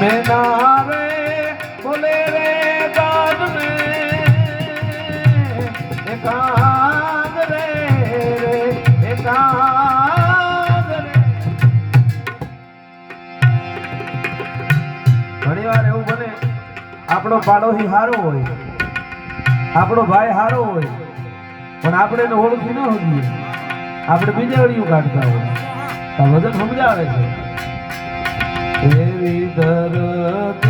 મેના रे बोले रे ગાન में। એકાંગ रे रे એકાંગ रे। ઘણી વાર એવું બને, આપણો પાડોશી હારો હોય, આપણો ભાઈ હારો હોય, પણ આપણે એને ઓળખી ન હોઈએ, આપણે બીજા વળિયું કાઢતા હોય. વજન સમજાવે છે. दरद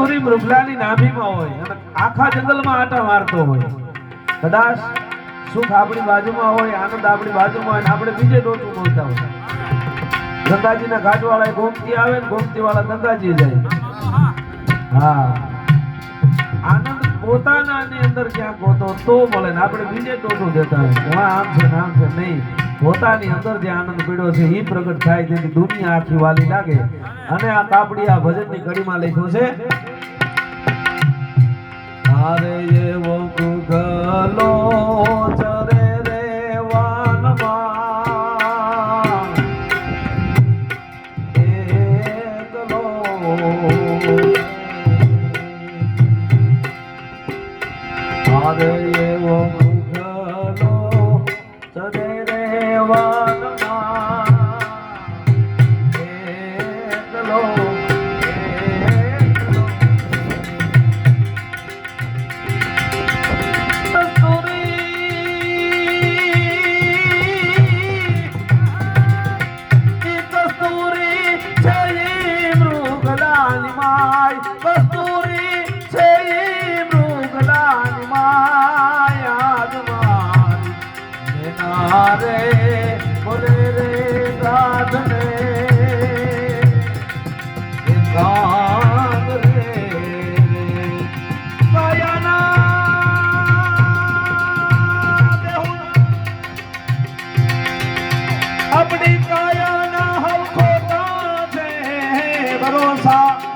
કસ્તુરી મૃગલાની નાભીમાં હોય અને આખા જંગલમાં આટા મારતો હોય. કદાચ સુખ આપણી બાજુમાં હોય, આનંદ આપણી બાજુમાં હોય આપણે બીજે ડોટું બોલતા હોય. ગંગાજીના ઘાટવાળા ગોમતી આવે ને ગોમતી વાળા ગંગાજી જાય. હા. આનંદ પોતાનાની અંદર ક્યાંક હોતો તો મળે ને આપણે બીજે ટોટું દેતા હોય. આમ છે આમ છે નહીં. પોતાની અંદર જે આનંદ પીડ્યો છે એ પ્રગટ થાય તેથી દુનિયા આખી વાલી લાગે. અને આ કાપડી આ ભજનની કડીમાં લખ્યું છે તારે એવો ગુગલો ચરે રે વાનમાં. એકલો તારે એવો জলসা